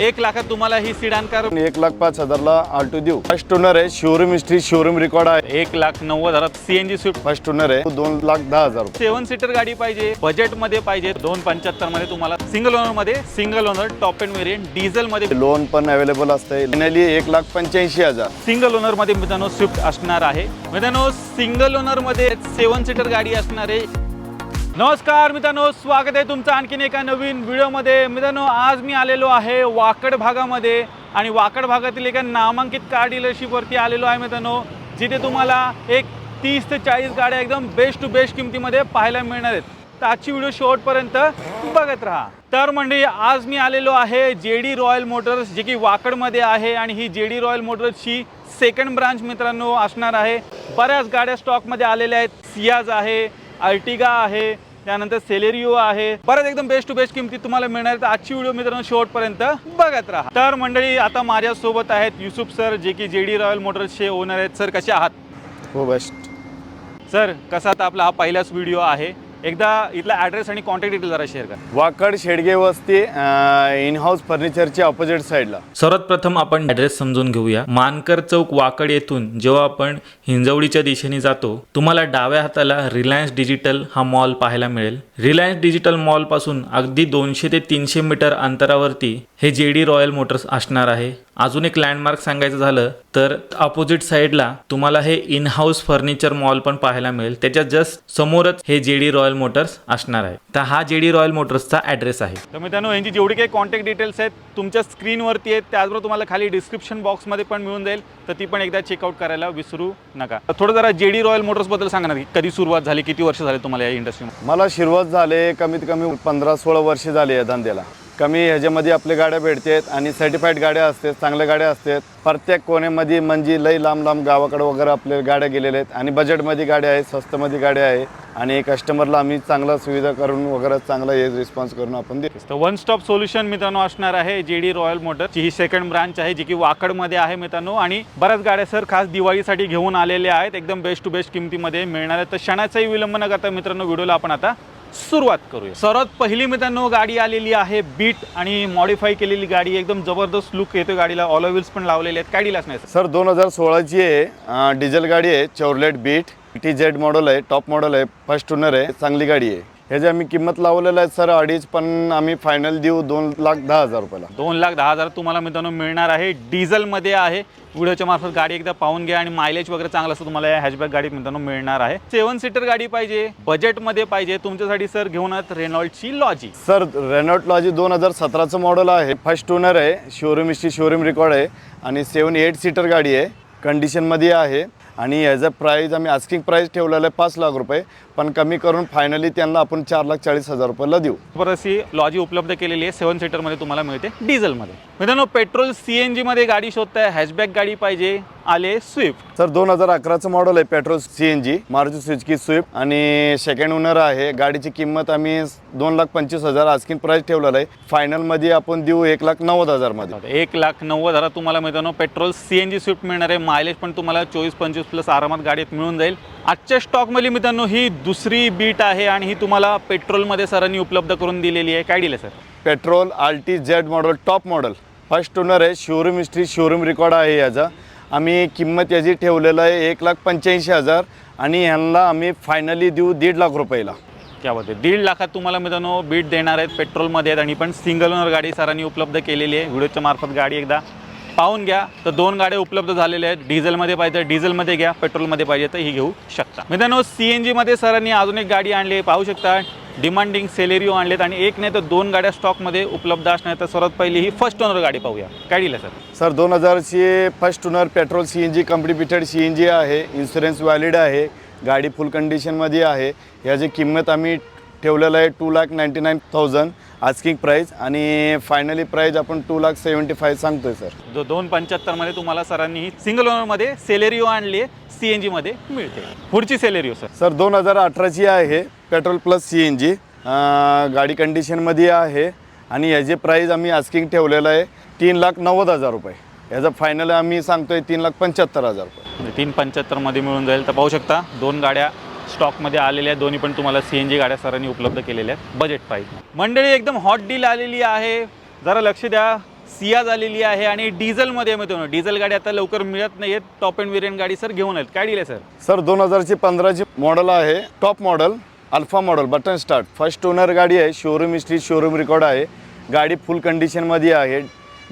एक लाखात तुम्हाला ही सिडान कार एक लाख पाच हजारला आल्टो देऊ. फर्स्ट ओनर आहे शोरूम हिस्ट्री शोरूम रेकॉर्ड आहे. एक लाख नव्वद हजारात सीएनजी स्विफ्ट फर्स्ट ओनर आहे. दोन लाख दहा हजार सेवन सीटर गाडी पाहिजे बजेटमध्ये पाहिजे दोन पंच्याहत्तरमध्ये तुम्हाला. Single ओनरमध्ये single owner top end variant diesel मध्ये. लोन पण अवेलेबल असते फायनली एक लाख पंच्याऐंशी हजार. सिंगल ओनरमध्ये मित्रांनो स्विफ्ट असणार आहे. मित्रांनो सिंगल ओनरमध्ये सेवन सीटर गाडी असणार आहे. नमस्कार मित्रांनो स्वागत आहे तुमचं आणखीन एका नवीन व्हिडिओमध्ये. मित्रांनो आज मी आलेलो आहे वाकड भागामध्ये आणि वाकड भागातील एका नामांकित कार डीलरशिपवरती आलेलो आहे मित्रांनो जिथे तुम्हाला एक तीस ते चाळीस गाड्या एकदम बेस्ट टू बेस्ट किमतीमध्ये पाहायला मिळणार आहेत. तर आजची व्हिडिओ शेवटपर्यंत बघत राहा. तर म्हणजे आज मी आलेलो आहे जे डी रॉयल मोटर्स जे की वाकडमध्ये आहे आणि ही जे डी रॉयल मोटर्सची सेकंड ब्रांच मित्रांनो असणार आहे. बऱ्याच गाड्या स्टॉकमध्ये आलेल्या आहेत. सियाज आहे अर्टिगा आहे त्यानंतर सेलेरिओ आहे. बऱ्याच एकदम बेस्ट टू बेस्ट किमती तुम्हाला मिळणार. तर आजची व्हिडिओ मित्रांनो शेवटपर्यंत बघत राहा. तर मंडळी आता माझ्यासोबत आहेत युसुफ सर जे की जे डी रॉयल मोटर्सचे ओनर आहेत. सर कसे आहात? हो बेस्ट सर कसा आता आपला हा पहिलाच व्हिडिओ आहे. एकदा इथला ॲड्रेस आणि कॉन्टॅक्ट डिटेल जरा शेअर करा. वाकड शेडगे वस्ती इन हाऊस फर्निचरच्या ऑपोजिट साईडला सर्वात प्रथम आपण ॲड्रेस समजून घेऊया. मानकर चौक वाकड येथून जेव्हा आपण हिंजवडीच्या दिशेने जातो तुम्हाला डाव्या हाताला रिलायन्स डिजिटल हा मॉल पाहायला मिळेल. रिलायन्स डिजिटल मॉलपासून अगदी दोनशे ते तीनशे मीटर अंतरावरती हे जे डी रॉयल मोटर्स असणार आहे. अजून एक लँडमार्क सांगायचं झालं तर अपोजिट साईडला तुम्हाला हे इन हाऊस फर्निचर मॉल पण पाहायला मिळेल. त्याच्या जस्ट समोरच हे जे डी रॉयल मोटर्स असणार आहे. तर हा जे डी रॉयल मोटर्सचा ॲड्रेस आहे. तर मित्रांनो यांची जेवढी काही कॉन्टॅक्ट डिटेल्स आहेत तुमच्या स्क्रीनवरती आहेत त्याचबरोबर तुम्हाला खाली डिस्क्रिप्शन बॉक्समध्ये पण मिळून जाईल. तर ती पण एकदा चेकआउट करायला विसरू नका. थोडं जरा जे डी रॉयल मोटर्सबद्दल सांगा ना की कधी सुरुवात झाली किती वर्ष झाली तुम्हाला या इंडस्ट्रीमध्ये मला शिरवत झाले कमीत कमी पंधरा सोळा वर्ष झाली या धंद्याला. कमी ह्याच्यामध्ये आपल्या गाड्या भेटतात आणि सर्टिफाईड गाड्या असतात चांगल्या गाड्या असतात. प्रत्येक कोण्यामध्ये म्हणजे लई लांब लांब गावाकडं वगैरे आपल्या गाड्या गेलेल्या आहेत आणि बजेटमध्ये गाड्या आहेत स्वस्तमध्ये गाड्या आहे आणि कस्टमरला आम्ही चांगला सुविधा करून वगैरे चांगला हे रिस्पॉन्स करून आपण देतो. तर वन स्टॉप सोल्युशन मित्रांनो असणार आहे जे डी रॉयल मोटरची ही सेकंड ब्रांच आहे जी की वाकडमध्ये आहे मित्रांनो. आणि बऱ्याच गाड्या सर खास दिवाळीसाठी घेऊन आलेल्या आहेत एकदम बेस्ट टू बेस्ट किमतीमध्ये मिळणार आहेत. तर क्षणाचाही विलंब न करता मित्रांनो व्हिडिओला आपण आता सुरुवात करूया. सर्वात पहिली मित्रांनो गाडी आलेली आहे बीट आणि मॉडीफाय केलेली गाडी एकदम जबरदस्त लुक येतो गाडीला. ऑल व्हील्स पण लावलेले आहेत. काय डिलाच नाही सर सर दोन हजार सोळाची आहे. डिझेल गाडी आहे Chevrolet Beat T Z model आहे टॉप मॉडेल आहे फर्स्ट ओनर आहे चांगली गाडी आहे. ह्याची आम्ही किंमत लावलेलं आहे सर अडीच पण आम्ही फायनल देऊ दोन लाख दहा हजार रुपयाला. दोन लाख दहा हजार तुम्हाला मित्रांनो मिळणार आहे. डिझेलमध्ये आहे. व्हिडिओच्या मार्फत गाडी एकदा पाहून घ्या आणि मायलेज वगैरे चांगलं असं तुम्हाला या हॅशबॅक गाडीत मित्रांनो मिळणार आहे. सेवन सीटर गाडी पाहिजे बजेटमध्ये पाहिजे. तुमच्यासाठी सर घेऊन आहेत रेनॉल्डची लॉजी सर रेनॉट लॉजी दोन हजार सतराचं मॉडेल आहे. फर्स्ट ओनर आहे. शोरूम हिस्ट्री शोरूम रेकॉर्ड आहे. आणि सेवन एट सीटर गाडी आहे. कंडिशनमध्ये आहे. आणि ॲज अ प्राईज आम्ही आस्किंग प्राईज ठेवलेलं आहे पाच लाख रुपये. पण कमी करून फायनली त्यांना आपण चार लाख चाळीस हजार रुपयाला देऊ. अशी लॉजी उपलब्ध केलेली आहे. सेवन सीटरमध्ये तुम्हाला मिळते डिझेलमध्ये मित्रांनो पेट्रोल सी एन जीमध्ये गाडी शोधताय. हॅशबॅक गाडी पाहिजे. आले स्विफ्ट. सर दोन हजार अकराचं मॉडेल आहे petrol C N G Maruti Suzuki Swift आणि सेकंड ओनर आहे. गाडीची किंमत आम्ही दोन लाख पंचवीस हजार आस्किंग प्राईस ठेवलेलं आहे. फायनलमध्ये आपण देऊ एक लाख नव्वद हजारमध्ये. एक लाख नव्वद हजार तुम्हाला मित्रांनो petrol C N G Swift मिळणार आहे. मायलेज पण तुम्हाला चोवीस पंचवीस प्लस आरामात गाडीत मिळून जाईल. आजच्या स्टॉकमध्ये मित्रांनो ही दुसरी बीट आहे आणि ही तुम्हाला पेट्रोलमध्ये सरांनी उपलब्ध करून दिलेली आहे. काय दिलं sir? Petrol Alto Z model top model first owner आहे. शोरूम हिस्ट्री शोरूम रेकॉर्ड आहे याचा. आम्ही किंमत याची ठेवलेलं आहे एक लाख पंच्याऐंशी हजार आणि ह्यांना आम्ही फायनली देऊ दीड लाख रुपयाला. क्या बोलते दीड लाखात तुम्हाला मित्रांनो बीट देणार आहेत पेट्रोलमध्ये आहेत आणि पण सिंगल ओनर गाडी सरांनी उपलब्ध केलेली आहे. व्हिडिओच्या मार्फत गाडी एकदा पाहून घ्या. तर दोन गाड्या उपलब्ध झालेल्या आहेत. डिझेलमध्ये पाहिजे तर डिझेलमध्ये घ्या पेट्रोलमध्ये पाहिजे तर ही घेऊ शकता. मित्रांनो सी एन जीमध्ये सरांनी अजून एक गाडी आणली आहे. पाहू शकता. डिमांडिंग सेलेरिओ आणलेत आणि एक नाही तर दोन गाड्या स्टॉकमध्ये उपलब्ध असणार. तर सर्वात पहिली ही फर्स्ट ओनर गाडी पाहूया. काय दिलं सर सर दोन हजारची first owner petrol C N G completed C N G आहे. इन्शुरन्स व्हॅलिड आहे. गाडी फुल कंडिशनमध्ये आहे. याची किंमत आम्ही ठेवलेलं आहे two lakh ninety nine thousand asking price आणि फायनली प्राईज आपण टू लाख सेवन्टी फाय सांगतोय सर जो दोन पंच्याहत्तरमध्ये तुम्हाला सरांनी ही सिंगल ओनरमध्ये सेलेरिओ आणली आहे. सी एन जीमध्ये मिळते. पुढची सेलेरिओ सर सर दोन हजार अठराची आहे. Petrol plus C N G गाडी कंडिशनमध्ये आहे आणि याची प्राईज आम्ही आस्किंग ठेवलेलं आहे तीन लाख नव्वद हजार रुपये. याचं फायनल आम्ही सांगतोय तीन लाख पंच्याहत्तर हजार रुपये. म्हणजे तीन पंच्याहत्तरमध्ये मिळून जाईल तर पाहू शकता दोन गाड्या स्टॉकमध्ये आलेल्या आहेत. दोन्ही पण तुम्हाला सी एन जी गाड्या सरांनी उपलब्ध केलेल्या आहेत. बजेट पाहिजे मंडळी एकदम हॉट डील आलेली आहे. जरा लक्ष द्या सियाज आलेली आहे आणि डिझेलमध्ये मित्रांनो डिझेल गाडी आता लवकर मिळत नाही आहेत टॉप अँड वेरियंट गाडी सर घेऊन आहेत काय दिले सर? सर दोन हजारची पंधराची मॉडल आहे. Top model alpha model button start. First owner गाडी आहे शोरूम हिस्ट्री शोरूम रेकॉर्ड आहे. गाडी फुल कंडिशनमध्ये आहे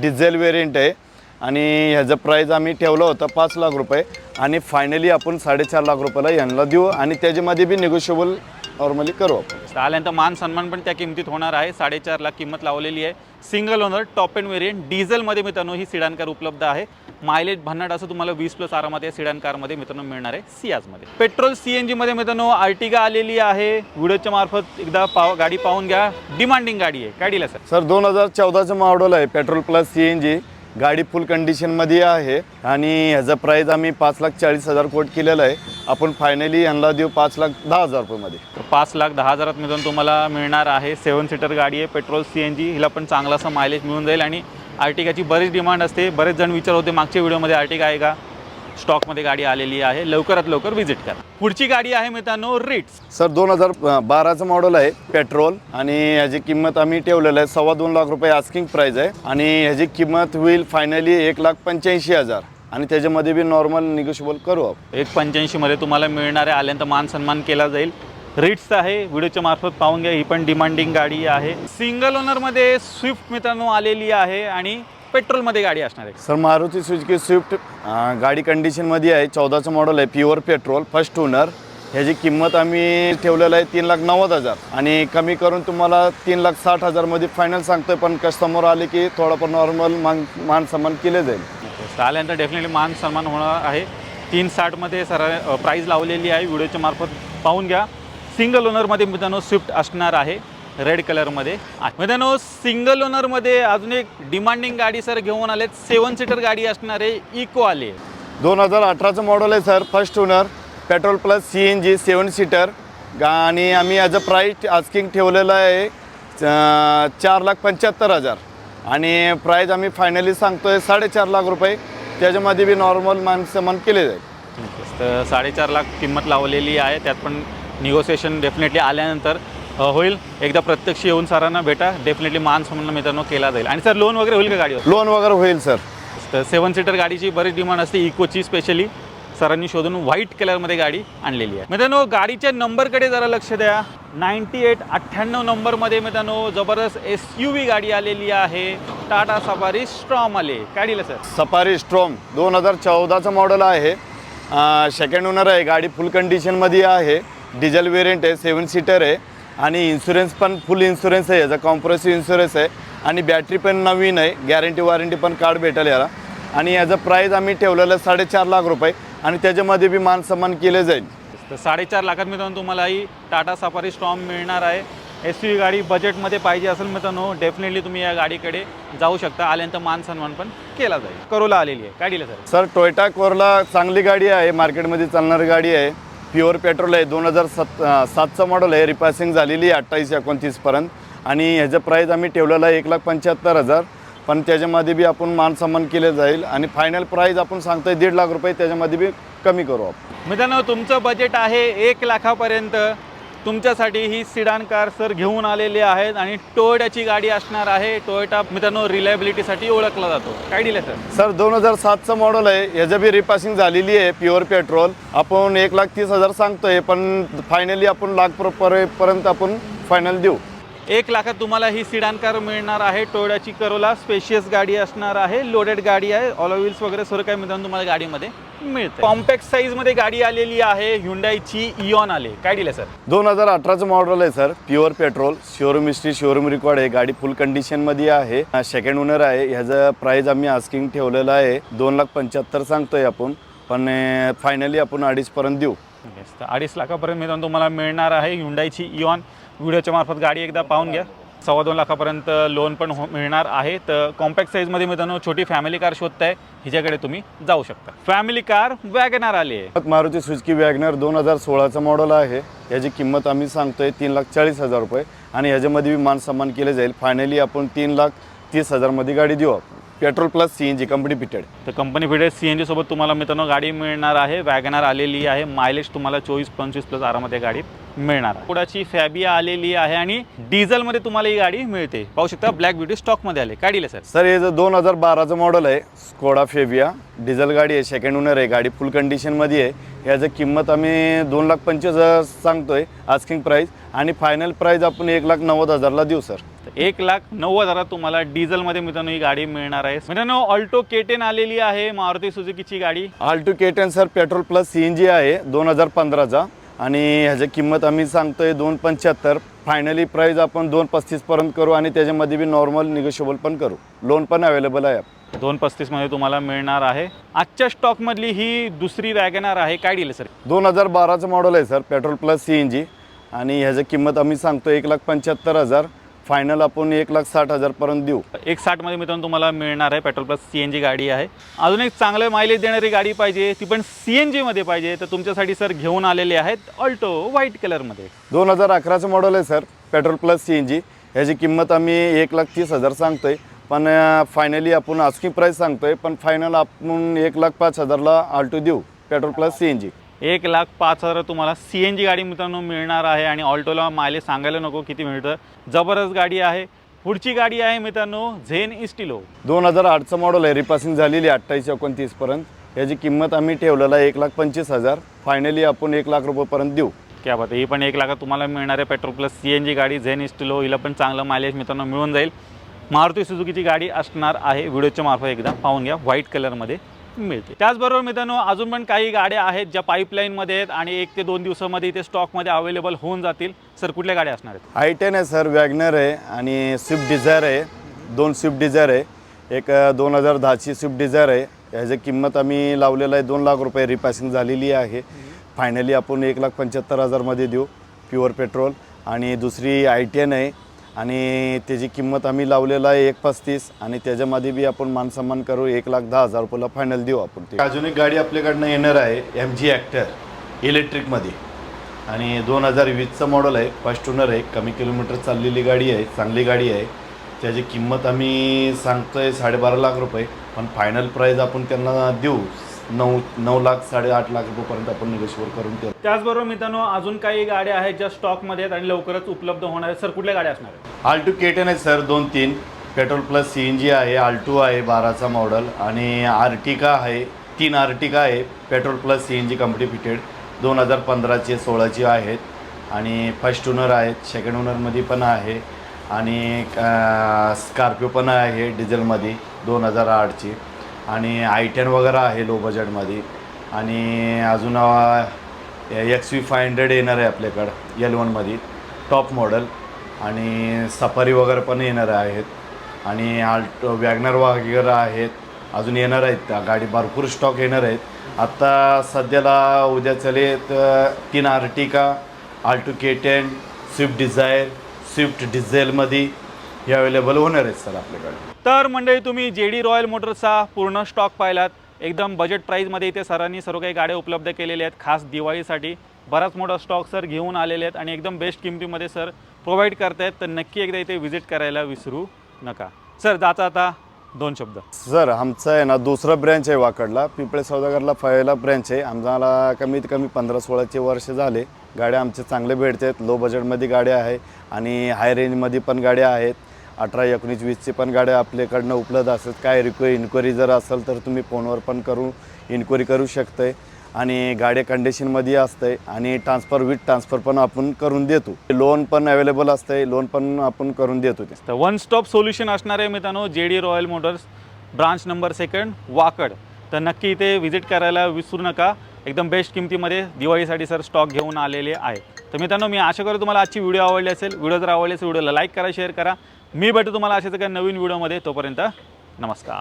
डिझेल वेरियंट आहे. आणि ह्याचं प्राईज आम्ही ठेवलं होतं पाच लाख रुपये. आणि फायनली आपण साडेचार लाख रुपयाला यांना देऊ. आणि त्याच्यामध्ये बी निगोशिएबल नॉर्मली करू आपण. आल्यानंतर मान सन्मान पण त्या किमतीत होणार आहे. साडेचार लाख किंमत लावलेली आहे. Single owner top end variant डिझेलमध्ये मित्रांनो ही सिडान कार उपलब्ध आहे. मायलेज भन्नाट असं तुम्हाला वीस प्लस आरामात या सिडान कारमध्ये मित्रांनो मिळणार आहे सियाजमध्ये. पेट्रोल सी एन जीमध्ये मित्रांनो आर्टिगा आलेली आहे. व्हिडिओच्या मार्फत एकदा पाव गाडी पाहून घ्या. डिमांडिंग गाडी आहे. दिलं सर सर दोन हजार चौदाचं मॉडल आहे. Petrol plus C N G गाडी फुल कंडिशनमध्ये आहे. आणि ह्याचं प्राईज आम्ही पाच लाख चाळीस हजार कोट केलेलं आहे. आपण फायनली यांना देऊ पाच लाख दहा हजार रुपयेमध्ये तर पाच लाख दहा हजारात मिळून तुम्हाला मिळणार आहे. सेवन सीटर गाडी आहे. पेट्रोल सी एन जी हिला पण चांगला असं मायलेज मिळून जाईल. आणि आर्टिकाची बरीच डिमांड असते. बरेच जण विचार होते मागच्या व्हिडिओमध्ये आर्टिका आहे का? स्टॉकमध्ये गाडी आलेली आहे. लवकरात लवकर व्हिजिट करा. पुढची गाडी आहे मित्रांनो रिट्स सर दोन हजार बाराचं मॉडल आहे पेट्रोल आणि ह्याची किंमत आम्ही ठेवलेलं आहे सव्वा दोन लाख रुपये आस्किंग प्राईज आहे. आणि ह्याची किंमत होईल फायनली एक लाख पंच्याऐंशी हजार. आणि त्याच्यामध्ये बी नॉर्मल निगोशिएबल करू आपण. एक पंच्याऐंशीमध्ये तुम्हाला मिळणार आल्यानंतर मान सन्मान केला जाईल. रिट्स आहे. व्हिडिओच्या मार्फत पाहून घ्या. ही पण डिमांडिंग गाडी आहे. सिंगल ओनरमध्ये स्विफ्ट मित्रांनो आलेली आहे आणि पेट्रोलमध्ये गाडी असणार आहे. सर मारुती सुझुकी स्विफ्ट अं, गाडी कंडिशनमध्ये आहे. चौदाचं मॉडल आहे. प्युअर पेट्रोल फर्स्ट ओनर ह्याची किंमत आम्ही ठेवलेलं आहे तीन लाख नव्वद हजार. आणि कमी करून तुम्हाला तीन लाख साठ हजारमध्ये फायनल सांगतोय. पण कस्टमर आले की थोडंफार नॉर्मल मान मान सन्मान केले जाईल. तर आल्यानंतर डेफिनेटली मान सन्मान होणार आहे. तीन साठमध्ये सर प्राईज लावलेली आहे. व्हिडिओच्या मार्फत पाहून घ्या. सिंगल ओनरमध्ये मित्रांनो स्विफ्ट असणार आहे रेड कलरमध्ये. मित्रांनो सिंगल ओनरमध्ये अजून एक डिमांडिंग गाडी सर घेऊन आलेत. सेवन सीटर गाडी असणार आहे इको आले. दोन हजार अठराचं मॉडल आहे sir first owner petrol plus C N G seven seater आणि आम्ही ॲज अ प्राईस आस्किंग ठेवलेलं आहे चार लाख पंच्याहत्तर हजार. आणि प्राईज आम्ही फायनली सांगतोय साडेचार लाख रुपये. त्याच्यामध्ये बी नॉर्मल मान सन्मान केले जाईल तर साडेचार लाख किंमत लावलेली आहे. त्यात पण निगोसिएशन डेफिनेटली आल्यानंतर होईल. एकदा प्रत्यक्ष येऊन सरांना भेटा. डेफिनेटली मान सन्मान मित्रांनो केला जाईल. आणि सर लोन वगैरे होईल का गाडीवर? लोन वगैरे होईल सर. तर सेवन सीटर गाडीची बरीच डिमांड असते. इकोची स्पेशली सरांनी शोधून व्हाईट कलरमध्ये गाडी आणलेली आहे. मित्रांनो गाडीच्या नंबरकडे जरा लक्ष द्या. नाईन्टी एट अठ्ठ्याण्णव नंबरमध्ये मित्रांनो जबरदस्त एस यू व्ही गाडी आलेली आहे. टाटा सफारी स्ट्रॉम आले काय दिलं सर? सफारी स्ट्रॉम दोन हजार चौदाचं मॉडल आहे. सेकंड ओनर आहे. गाडी फुल कंडिशनमध्ये आहे. डिझेल वेरियंट आहे सेवन सीटर आहे आणि इन्शुरन्स पण फुल इन्शुरन्स आहे याचा कॉम्प्रेसिव्ह इन्शुरन्स आहे. आणि बॅटरी पण नवीन आहे गॅरंटी वॉरंटी पण कार्ड भेटेल याला. आणि याचं प्राईज आम्ही ठेवलेलं साडेचार लाख रुपये आणि त्याच्यामध्ये बी मान सन्मान केले जाईल. तर साडेचार लाखात मित्रांनो तुम्हाला ही टाटा सफारी स्ट्रॉम मिळणार आहे. एस यू गाडी बजेटमध्ये पाहिजे असेल मित्रांनो डेफिनेटली तुम्ही या गाडीकडे जाऊ शकता. आल्यानंतर मान सन्मान पण केला जाईल. करोला आलेली आहे. सर सर टोयटा कोरला चांगली गाडी आहे मार्केटमध्ये चालणारी गाडी आहे. प्युअर पेट्रोल आहे. दोन हजार सात सातचं मॉडेल आहे. रिपासिंग झालेली आहे अठ्ठावीस एकोणतीसपर्यंत आणि ह्याचं प्राईज आम्ही ठेवलेलं आहे एक लाख पंच्याहत्तर हजार. पण त्याच्यामध्ये बी आपण मान सन्मान केले जाईल. आणि फायनल प्राईज आपण सांगतोय दीड लाख रुपये त्याच्यामध्ये बी कमी करू आपण. मित्रांनो तुमचं बजेट आहे एक लाखापर्यंत. तुमच्यासाठी ही सिडान कार सर घेऊन आलेले आहेत आणि टोयोटाची गाडी असणार आहे. टोयोटा मित्रांनो रिलायबिलिटीसाठी ओळखला जातो. काय दिलं सर सर दोन हजार सातचं मॉडल आहे. ह्याचं बी रिपासिंग झालेली आहे प्युअर पेट्रोल आपण एक लाख तीस हजार सांगतोय पण फायनली आपण लाख पर- पर्यंत आपण फायनल देऊ. एक लाखात तुम्हाला ही सिडान कार मिळणार आहे. टोयोटाची करोला स्पेशियस गाडी असणार आहे लोडेड गाडी आहे. ऑल व्हील्स वगैरे सर्व काही मित्रांनो तुम्हाला गाडीमध्ये? मिळते कॉम्पॅक्ट साईजमध्ये गाडी आलेली आहे. हुंडाईची इऑन आले. काय दिलं सर दोन हजार अठराचं मॉडेल आहे sir pure petrol showroom history showroom record आहे. गाडी फुल कंडिशनमध्ये आहे. सेकंड ओनर आहे. ह्याचं प्राईज आम्ही आस्किंग ठेवलेलं आहे. दोन लाख पंच्याहत्तर सांगतोय आपण. पण फायनली आपण अडीचपर्यंत देऊ. येस तर अडीच लाखापर्यंत मित्रांनो तुम्हाला मिळणार आहे हुंडाईची इऑन व्हिडिओच्या मार्फत गाडी एकदा पाहून घ्या. सव्वा दोन लाखापर्यंत लोन पण हो मिळणार आहे. तर कॉम्पॅक्ट साईजमध्ये मित्रांनो छोटी फॅमिली कार शोधताय. हिच्याकडे तुम्ही जाऊ शकता. फॅमिली कार वॅगनार आली आहे. मारुती सुझुकी वॅगनर दोन हजार सोळाचं मॉडेल आहे. याची किंमत आम्ही सांगतोय तीन लाख चाळीस हजार रुपये. आणि ह्याच्यामध्ये मान सन्मान केले जाईल. फायनली आपण तीन लाख तीस हजारमध्ये गाडी देऊ आपण. Petrol plus C N G company fitted तर कंपनी फिटेड सी एन जीसोबत तुम्हाला मित्रांनो गाडी मिळणार आहे. वॅगनार आलेली आहे. मायलेज तुम्हाला चोवीस पंचवीस प्लस आरामात या गाडीत मिळणार पुढाची फॅबिया आलेली आहे आणि डिझेलमध्ये तुम्हाला ही गाडी मिळते. पाहू शकता ब्लॅक ब्युटी स्टॉकमध्ये आले. काय दिले सर सर हे जर दोन हजार बाराचं मॉडेल आहे स्कोडा फेबिया डिझेल गाडी आहे सेकंड ओनर आहे गाडी फुल कंडिशनमध्ये आहे. याचं किंमत आम्ही दोन लाख पंचवीस हजार सांगतोय आस्किंग प्राईस आणि फायनल प्राईस आपण एक लाख नव्वद हजारला देऊ सर तर एक लाख नव्वद हजारात तुम्हाला डिझेलमध्ये मित्रांनो ही गाडी मिळणार आहे. मित्रांनो ऑल्टो केटेन आलेली आहे मारुती सुझुकीची गाडी. Alto K ten sir petrol plus C N G आहे दोन हजार पंधराचा. आणि ह्याची किंमत आम्ही सांगतोय दोन पंच्याहत्तर. फायनली प्राईस आपण दोन पस्तीसपर्यंत करू आणि त्याच्यामध्ये बी नॉर्मल निगोशिएबल पण करू. लोन पण अवेलेबल आहे दोन पस्तीसमध्ये तुम्हाला मिळणार आहे. आजच्या स्टॉकमधली ही दुसरी वॅगनार आहे. काय दिले सर दोन हजार बाराचं मॉडेल आहे sir petrol plus C N G आणि ह्याची किंमत आम्ही सांगतो एक लाख पंच्याहत्तर हजार. फायनल आपण एक लाख साठ हजारपर्यंत देऊ. एक साठमध्ये मित्रांनो तुम्हाला मिळणार आहे petrol plus C N G गाडी आहे. अजून एक चांगलं मायलेज देणारी गाडी पाहिजे ती पण सी एन जीमध्ये पाहिजे. तर तुमच्यासाठी सर घेऊन आलेले आहेत ऑल्टो व्हाईट कलरमध्ये दोन हजार अकराचं मॉडेल आहे sir petrol plus C N G ह्याची किंमत आम्ही एक लाख तीस हजार सांगतोय. पण फायनली आपण आस्किंग प्राईस सांगतोय पण फायनल आपण एक लाख पाच हजारला आल्टो देऊ. Petrol plus C N G एक लाख पाच हजार तुम्हाला सी एन जी गाडी मित्रांनो मिळणार आहे आणि ऑल्टोला मायलेज सांगायला नको किती मिळतं जबरदस्त गाडी आहे. पुढची गाडी आहे मित्रांनो झेन इस्टिलो दोन हजार आठचं मॉडेल आहे. रिपासिंग झालेली अठ्ठावीस एकोणतीसपर्यंत याची किंमत आम्ही ठेवलेला आहे एक लाख पंचवीस हजार. फायनली आपण एक लाख रुपयेपर्यंत देऊ. क्या बात. ही पण एक लाखात तुम्हाला मिळणार आहे. Petrol plus C N G गाडी झेन इस्टिलो हिला पण चांगलं मायलेज मित्रांनो मिळून जाईल. मारुती सुझुकीची गाडी असणार आहे. व्हिडिओच्या मार्फत एकदा पाहून घ्या. व्हाईट कलरमध्ये मिळते. त्याचबरोबर मित्रांनो अजून पण काही गाड्या आहेत ज्या पाईपलाईनमध्ये आहेत आणि एक ते दोन दिवसामध्ये इथे स्टॉकमध्ये अवेलेबल होऊन जातील. सर कुठल्या गाड्या असणार आहेत? आय टेन आहे सर. वॅगनर आहे आणि स्विफ्ट डिझायर आहे. दोन स्विफ्ट डिझायर आहे. एक दोन हजार दहाची स्विफ्ट डिझायर आहे. ह्याची किंमत आम्ही लावलेलं आहे दोन लाख रुपये. रिपॅसिंग झालेली आहे. फायनली आपण एक लाख पंच्याहत्तर हजारमध्ये देऊ. Pure petrol. आणि दुसरी आय टेन आहे. आणि त्याची किंमत आम्ही लावलेला आहे एक पस्तीस. आणि त्याच्यामध्ये बी आपण मानसन्मान करू एक लाख दहा हजार रुपयाला फायनल देऊ आपण ते. अजून एक गाडी आपल्याकडनं येणार आहे एम जी ॲक्टर इलेक्ट्रिकमध्ये आणि दोन हजार वीसचं मॉडल आहे फर्स्ट ओनर आहे कमी किलोमीटर चाललेली गाडी आहे चांगली गाडी आहे. त्याची किंमत आम्ही सांगतोय साडेबारा लाख रुपये पण फायनल प्राईज आपण त्यांना देऊ. नऊ नऊ लाख साडेआठ लाख रुपयेपर्यंत आपण निगोशिएबल करून देऊ. त्याचबरोबर मित्रांनो अजून काही गाड्या आहेत ज्या स्टॉकमध्ये आहेत आणि लवकरच उपलब्ध होणार आहेत. सर कुठल्या गाड्या असणार आहेत? आल्टो केटेन आहे सर दोन तीन. Petrol plus C N G आहे आल्टो आहे बाराचा मॉडेल आणि आर्टिका आहे तीन आर्टिका आहे. Petrol plus C N G company fitted दोन हजार पंधराचे सोळाचे आहेत. आणि फर्स्ट ओनर आहेत सेकंड ओनरमध्ये पण आहे. आणि स्कॉर्पिओ पण आहे डिझेलमध्ये दोन हजार आठची. आणि आय टेन वगैरे आहे लो बजेटमध्ये आणि अजून एक्स व्ही फाय हंड्रेड येणार आहे आपल्याकडं एल वनमध्ये टॉप मॉडेल आणि सफारी वगैरे पण येणार आहेत. आणि आल्ट वॅगनर वगैरे आहेत. अजून येणार आहेत त्या. गाडी भरपूर स्टॉक येणार आहेत. आत्ता सध्याला उद्या चले अ, तीन Ertiga Alto K ten Swift Dzire Swift डिझेलमध्ये हे अवेलेबल होणार आहेत सर आपल्याकडे. तर मंडळी तुम्ही जे डी रॉयल मोटर्सचा पूर्ण स्टॉक पाहिलात. एकदम बजेट प्राईजमध्ये इथे सरांनी सर्व काही गाड्या उपलब्ध केलेल्या आहेत खास दिवाळीसाठी. बराच मोठा स्टॉक सर घेऊन आलेले आहेत आणि एकदम बेस्ट किमतीमध्ये सर प्रोव्हाइड करतायत. तर नक्की एकदा इथे व्हिजिट करायला विसरू नका. सर जाता आता दोन शब्द. सर आमचं आहे ना दुसरा ब्रँच आहे वाकडला. पिंपळे सौदागरला पहिला ब्रँच आहे. आम्हाला कमीत कमी पंधरा सोळाचे वर्ष झाले. गाड्या आमचे चांगले भेटतात. लो बजेटमध्ये गाड्या आहे आणि हाय रेंजमध्ये पण गाड्या आहेत. अठरा एकोणीस वीसचे पण गाड्या आपल्याकडनं उपलब्ध असतात. काय रिक्वे इन्क्वायरी जर असेल तर तुम्ही फोनवर पण करू इन्क्वायरी करू शकताय. आणि गाड्या कंडिशनमध्ये असतं आहे आणि ट्रान्सफर विथ ट्रान्सफर पण आपण करून देतो. लोन पण अवेलेबल असतं आहे लोन पण आपण करून देतो ते. वन स्टॉप सोल्युशन असणार आहे मित्रांनो J D Royal Motors branch number second Wakad. तर नक्की इथे व्हिजिट करायला विसरू नका. एकदम बेस्ट किमतीमध्ये दिवाळीसाठी सर स्टॉक घेऊन आलेले आहे. तर मित्रांनो मी आशा करतो तुम्हाला आजची व्हिडिओ आवडली असेल. व्हिडिओ जर आवडली असेल व्हिडिओला लाईक करा शेअर करा. मी भेटू तुम्हाला अशाच काही नवीन व्हिडिओमध्ये. तोपर्यंत नमस्कार.